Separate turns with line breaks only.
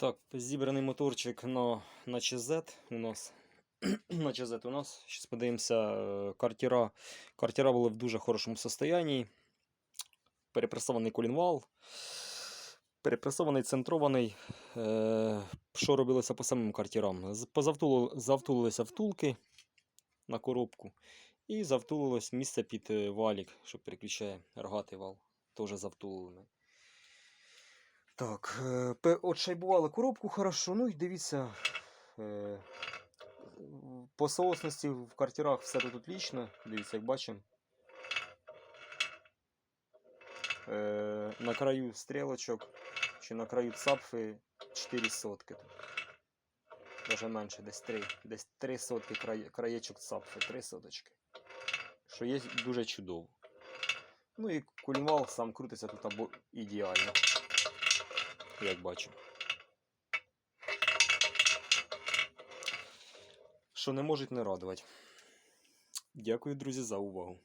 Так, зібраний моторчик на, на ЧЗ у нас. на ЧЗ у нас. Зараз подивимося, е, картера. Картера були в дуже хорошому состоянні. Перепресований колінвал. Перепресований, центрований. Е, що робилося по самим картірам? Завтулилися втулки на коробку. І завтулилось місце під е, валік, що переключає рогатий вал. Теж завтулений. Так, е, пе- отшайбували коробку хорошо. Ну і дивіться. е, По соосності в картерах все тут отлично. Дивіться, як бачимо. Е, На краю стрілочок чи на краю цапфи 4 сотки. Даже менше, десь 3. Десь 3 сотки край, краєчок цапфи, 3 соточки. Що є дуже чудово. Ну і кулінвал сам крутиться тут або ідеально. Як бачимо. Що не можуть не радувати. Дякую, друзі, за увагу.